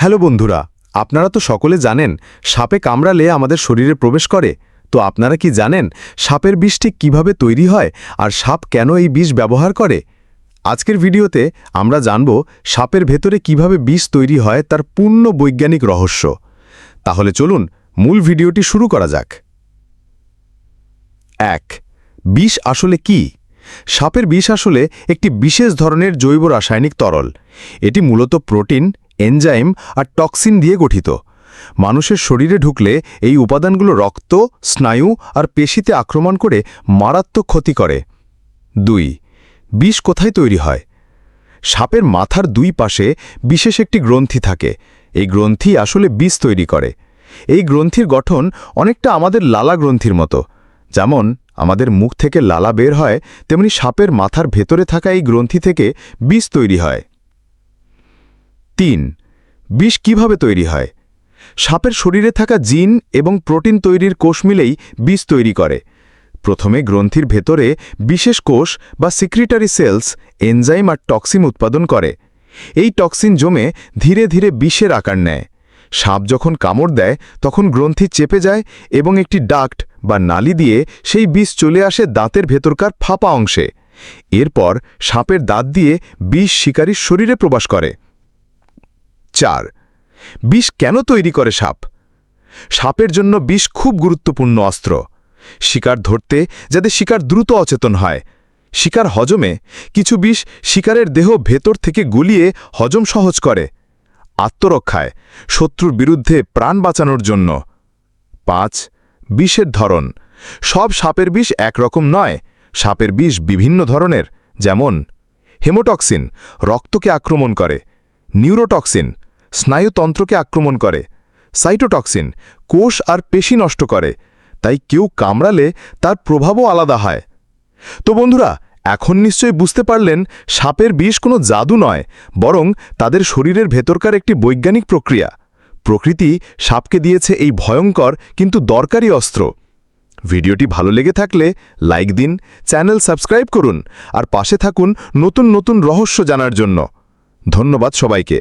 Hello বন্ধুরা, আপনারা তো সকলে জানেন, সাপে কামড়ালে আমাদের শরীরে প্রবেশ করে। তো আপনারা কি জানেন, সাপের বিষ ঠিক কীভাবে তৈরি হয় আর সাপ কেন এই বিষ ব্যবহার করে? আজকের ভিডিওতে আমরা জানব সাপের ভেতরে কীভাবে বিষ তৈরি হয় তার পূর্ণ বৈজ্ঞানিক রহস্য। তাহলে চলুন মূল ভিডিওটি শুরু করা যাক। এক, বিষ আসলে কি? সাপের বিষ আসলে একটি বিশেষ ধরনের জৈব রাসায়নিক তরল। এটি মূলত প্রোটিন এনজাইম আর টক্সিন দিয়ে গঠিত। মানুষের শরীরে ঢুকলে এই উপাদানগুলো রক্ত, স্নায়ু আর পেশিতে আক্রমণ করে মারাত্মক ক্ষতি করে। দুই, বিষ কোথায় তৈরি হয়? সাপের মাথার দুই পাশে বিশেষ একটি গ্রন্থি থাকে। এই গ্রন্থি আসলে বিষ তৈরি করে। এই গ্রন্থির গঠন অনেকটা আমাদের লালা গ্রন্থির মতো। যেমন, আমাদের মুখ থেকে লালা বের হয়, তেমনি সাপের মাথার ভেতরে থাকা এই গ্রন্থি থেকে বিষ তৈরি হয়। তিন, বিষ কীভাবে তৈরি হয়? সাপের শরীরে থাকা জিন এবং প্রোটিন তৈরির কোষ মিলেই বিষ তৈরি করে। প্রথমে গ্রন্থির ভেতরে বিশেষ কোষ বা সিক্রিটারি সেলস এনজাইম আর টক্সিন উৎপাদন করে। এই টক্সিন জমে ধীরে ধীরে বিষের আকার নেয়। সাপ যখন কামড় দেয়, তখন গ্রন্থি চেপে যায় এবং একটি ডাক্ট বা নালি দিয়ে সেই বিষ চলে আসে দাঁতের ভেতরকার ফাঁপা অংশে। এরপর সাপের দাঁত দিয়ে বিষ শিকারীর শরীরে প্রবাস করে। চার। বিষ কেন তৈরি করে সাপ? সাপের জন্য বিষ খুব গুরুত্বপূর্ণ অস্ত্র। শিকার ধরতে যাতে শিকার দ্রুত অচেতন হয়। শিকার হজমে কিছু বিষ শিকারের দেহ ভেতর থেকে গুলিয়ে হজম সহজ করে। আত্মরক্ষায়, শত্রুর বিরুদ্ধে প্রাণ বাঁচানোর জন্য। পাঁচ, বিষের ধরন। সব সাপের বিষ একরকম নয়। সাপের বিষ বিভিন্ন ধরনের, যেমন, হেমোটক্সিন, রক্তকে আক্রমণ করে। নিউরোটক্সিন স্নায়ুতন্ত্রকে আক্রমণ করে। সাইটোটক্সিন কোষ আর পেশি নষ্ট করে। তাই কেউ কামড়ালে তার প্রভাবও আলাদা হয়। তো বন্ধুরা, এখন নিশ্চয়ই বুঝতে পারলেন সাপের বিষ কোনো জাদু নয়, বরং তাদের শরীরের ভেতরকার একটি বৈজ্ঞানিক প্রক্রিয়া। প্রকৃতি সাপকে দিয়েছে এই ভয়ঙ্কর কিন্তু দরকারি অস্ত্র। ভিডিওটি ভালো লেগে থাকলে লাইক দিন, চ্যানেল সাবস্ক্রাইব করুন, আর পাশে থাকুন নতুন নতুন রহস্য জানার জন্য। ধন্যবাদ সবাইকে।